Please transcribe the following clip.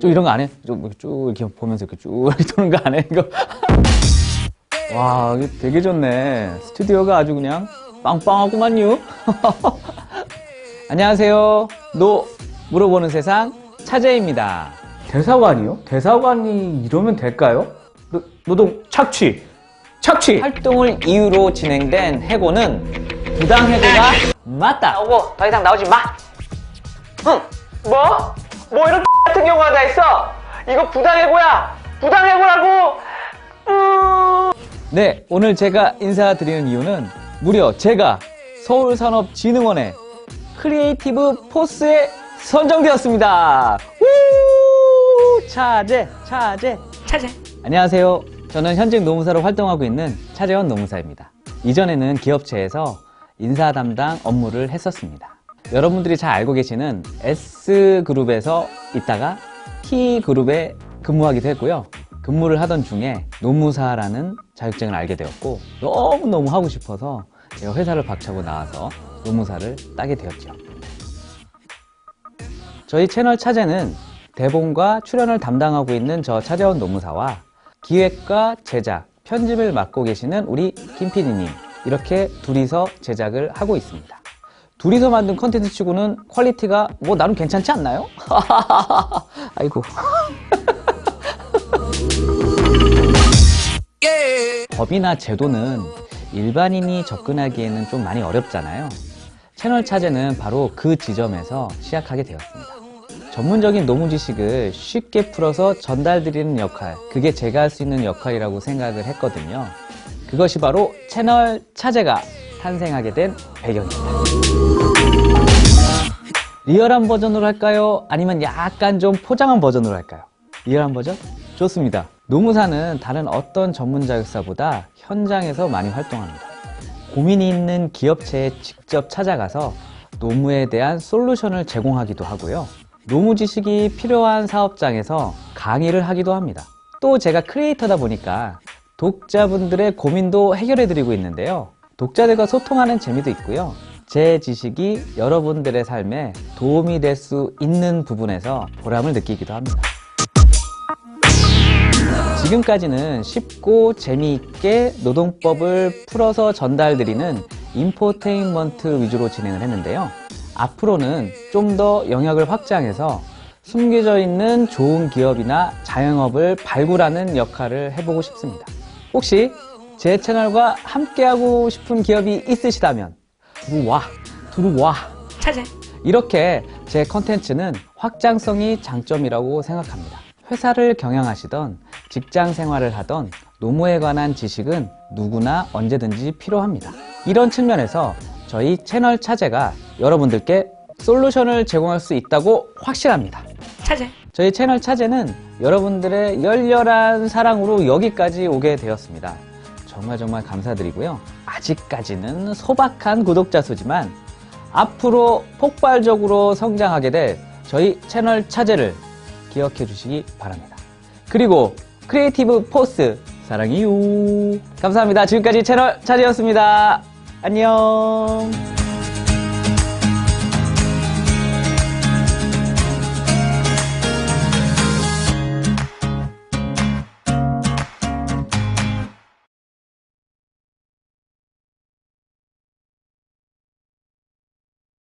쭉 이런 거 안 해? 쭉, 쭉 이렇게 보면서 이렇게 쭉 이렇게 도는 거 안 해? 이거. 와, 이게 되게 좋네. 스튜디오가 아주 그냥 빵빵하구만요. 안녕하세요. 노 물어보는 세상 차재입니다. 대사관이요? 대사관이 이러면 될까요? 노, 노동 착취! 착취! 활동을 이유로 진행된 해고는 부당 해고가 맞다. 나오고 더 이상 나오지 마. 응. 뭐? 뭐 이런 같은 경우가 다 있어? 이거 부당해고야. 부당해고라고. 음. 네, 오늘 제가 인사드리는 이유는 무려 제가 서울산업진흥원의 크리에이티브 포스에 선정되었습니다. 우! 차재, 차재, 차재. 안녕하세요. 저는 현직 노무사로 활동하고 있는 차재원 노무사입니다. 이전에는 기업체에서 인사 담당 업무를 했었습니다. 여러분들이 잘 알고 계시는 S그룹에서 있다가 T그룹에 근무하기도 했고요. 근무를 하던 중에 노무사라는 자격증을 알게 되었고 너무너무 하고 싶어서 제가 회사를 박차고 나와서 노무사를 따게 되었죠. 저희 채널 차재는 대본과 출연을 담당하고 있는 저 차재원 노무사와 기획과 제작, 편집을 맡고 계시는 우리 김 PD님 이렇게 둘이서 제작을 하고 있습니다. 둘이서 만든 컨텐츠 치고는 퀄리티가 뭐 나름 괜찮지 않나요? 아이고. 법이나 제도는 일반인이 접근하기에는 좀 많이 어렵잖아요. 채널 차재는 바로 그 지점에서 시작하게 되었습니다. 전문적인 노무 지식을 쉽게 풀어서 전달드리는 역할, 그게 제가 할 수 있는 역할이라고 생각을 했거든요. 그것이 바로 채널 차재가 탄생하게 된 배경입니다. 리얼한 버전으로 할까요? 아니면 약간 좀 포장한 버전으로 할까요? 리얼한 버전? 좋습니다. 노무사는 다른 어떤 전문 자격사보다 현장에서 많이 활동합니다. 고민이 있는 기업체에 직접 찾아가서 노무에 대한 솔루션을 제공하기도 하고요. 노무 지식이 필요한 사업장에서 강의를 하기도 합니다. 또 제가 크리에이터다 보니까 독자분들의 고민도 해결해 드리고 있는데요. 독자들과 소통하는 재미도 있고요. 제 지식이 여러분들의 삶에 도움이 될 수 있는 부분에서 보람을 느끼기도 합니다. 지금까지는 쉽고 재미있게 노동법을 풀어서 전달드리는 인포테인먼트 위주로 진행을 했는데요. 앞으로는 좀 더 영역을 확장해서 숨겨져 있는 좋은 기업이나 자영업을 발굴하는 역할을 해보고 싶습니다. 혹시 제 채널과 함께하고 싶은 기업이 있으시다면 들어와, 들어와. 차재. 이렇게 제 컨텐츠는 확장성이 장점이라고 생각합니다. 회사를 경영하시던 직장 생활을 하던 노무에 관한 지식은 누구나 언제든지 필요합니다. 이런 측면에서 저희 채널 차재가 여러분들께 솔루션을 제공할 수 있다고 확신합니다. 차재. 저희 채널 차재는 여러분들의 열렬한 사랑으로 여기까지 오게 되었습니다. 정말 정말 감사드리고요. 아직까지는 소박한 구독자 수지만 앞으로 폭발적으로 성장하게 될 저희 채널 차재를 기억해 주시기 바랍니다. 그리고 크리에이티브 포스 사랑해요. 감사합니다. 지금까지 채널 차재였습니다. 안녕.